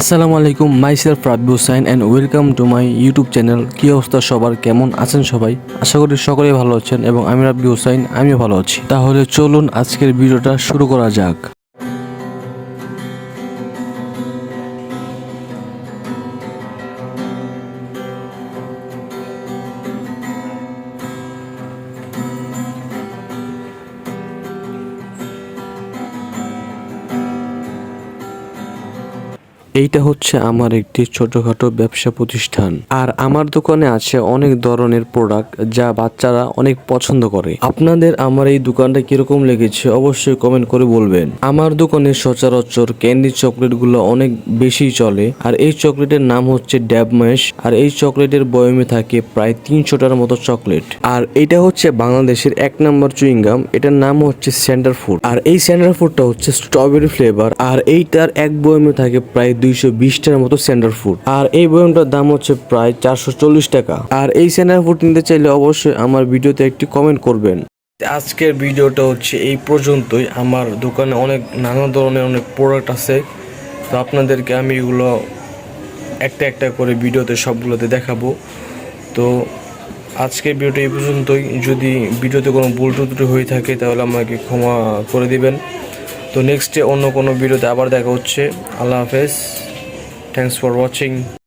আসসালামু আলাইকুম, myself Rabbi Hussain and welcome to my YouTube channel কী অবস্থা সবার? কেমন আছেন সবাই? আশা করি সকলেই ভালো আছেন এবং আমি রাব্বি হুসাইন, আমিও ভালো আছি। তাহলে চলুন আজকের ভিডিওটা শুরু করা যাক। এইটা হচ্ছে আমার একটি ছোটখাটো ব্যবসা প্রতিষ্ঠান। আর আমার দোকানে আছে অনেক ধরনের প্রোডাক্ট যা বাচ্চারা অনেক পছন্দ করে। আপনাদের আমার এই দোকানটা কীরকম লেগেছে অবশ্যই কমেন্ট করে বলবেন। আমার দোকানে সচরাচর ক্যান্ডি চকলেটগুলো অনেক বেশি চলে। আর এই চকলেটের নাম হচ্ছে ড্যাব ম্যাশ আর এই চকলেটের বয়মে থাকে প্রায় তিনশোটার মতো চকলেট আর এটা হচ্ছে বাংলাদেশের এক নম্বর চুইংগাম এটার নাম হচ্ছে স্যান্ডার ফুড আর এই সেন্টার ফুডটা হচ্ছে স্ট্রবেরি ফ্লেভার আর এইটার এক বয়মে থাকে প্রায় দুইশো বিশটার মতো সেন্টার ফুড আর এই বয়মটার দাম হচ্ছে প্রায় চারশো চল্লিশ টাকা। আর এই সেন্টার ফুড নিতে চাইলে অবশ্যই আমার ভিডিওতে একটি কমেন্ট করবেন। আজকের ভিডিওটা হচ্ছে এই পর্যন্তই। আমার দোকানে অনেক নানা ধরনের অনেক প্রোডাক্ট আছে। তো আপনাদেরকে আমি এগুলো একটা একটা করে ভিডিওতে সবগুলোতে দেখাবো। তো আজকের ভিডিওটা এই পর্যন্তই। যদি ভিডিওতে কোনো ভুল ত্রুটি হয়ে থাকে তাহলে আমাকে ক্ষমা করে দিবেন। তো নেক্সট নেক্সটে অন্য কোনো ভিডিওতে আবার দেখা হচ্ছে। আল্লাহ হাফেজ। Thanks for watching